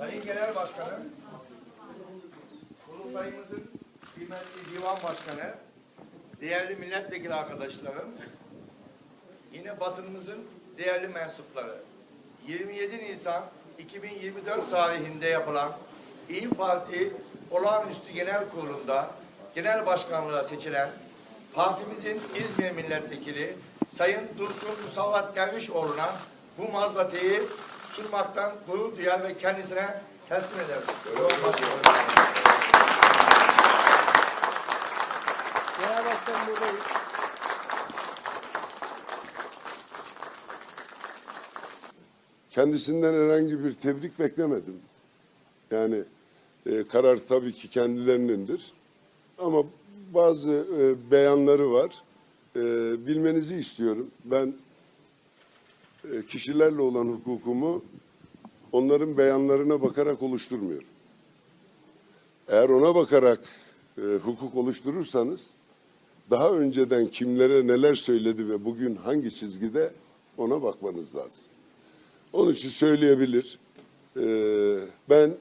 Sayın Genel Başkanım, kurultayımızın kıymetli divan başkanı, değerli milletvekili arkadaşlarım, yine basınımızın değerli mensupları, 27 Nisan 2024 tarihinde yapılan İyi Parti Olağanüstü Genel Kurulu'nda genel başkanlığa seçilen partimizin İzmir Milletvekili Sayın Dursun Musavat Dervişoğlu'na bu mazbatayı sunmaktan gurur duyar ve kendisine teslim ederim. Genel Başkan buradayız. Kendisinden herhangi bir tebrik beklemedim. Yani e, karar tabii ki kendilerinindir. Ama bazı e, beyanları var. E, bilmenizi istiyorum. Ben kişilerle olan hukukumu onların beyanlarına bakarak oluşturmuyorum. Eğer ona bakarak e, hukuk oluşturursanız daha önceden kimlere neler söyledi ve bugün hangi çizgide ona bakmanız lazım. Onun için söyleyebilir. Ee, ben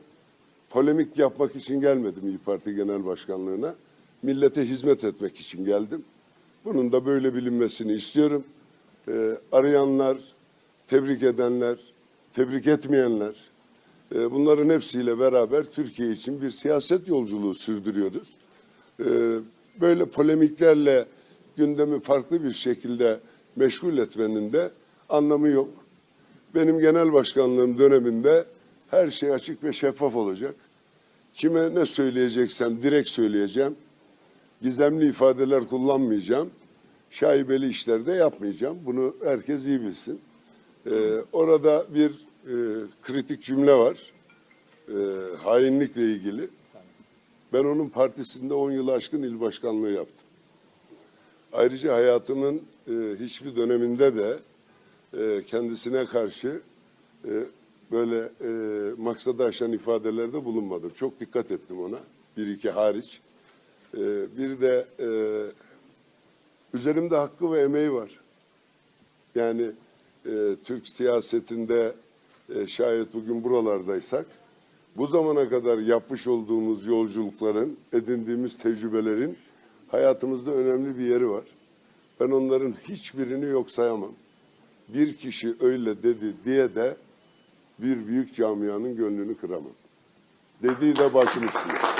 polemik yapmak için gelmedim İyi Parti Genel Başkanlığı'na. Millete hizmet etmek için geldim. Bunun da böyle bilinmesini istiyorum. Ee, arayanlar, tebrik edenler, tebrik etmeyenler, e, bunların hepsiyle beraber Türkiye için bir siyaset yolculuğu sürdürüyoruz. Ee, böyle polemiklerle gündemi farklı bir şekilde meşgul etmenin de anlamı yok. Benim genel başkanlığım döneminde her şey açık ve şeffaf olacak. Kime ne söyleyeceksem direkt söyleyeceğim. Gizemli ifadeler kullanmayacağım. Şaibeli işler de yapmayacağım. Bunu herkes iyi bilsin. Ee, orada bir e, kritik cümle var. Ee, hainlikle ilgili. Ben onun partisinde 10 yıl aşkın il başkanlığı yaptım. Ayrıca hayatımın e, hiçbir döneminde de e, kendisine karşı e, böyle e, maksada aşan ifadelerde bulunmadım. Çok dikkat ettim ona. Bir iki hariç. E, bir de e, üzerimde hakkı ve emeği var. Yani e, Türk siyasetinde e, şayet bugün buralardaysak bu zamana kadar yapmış olduğumuz yolculukların, edindiğimiz tecrübelerin hayatımızda önemli bir yeri var. Ben onların hiçbirini yok sayamam bir kişi öyle dedi diye de bir büyük camianın gönlünü kıramam. Dediği de başım üstüne.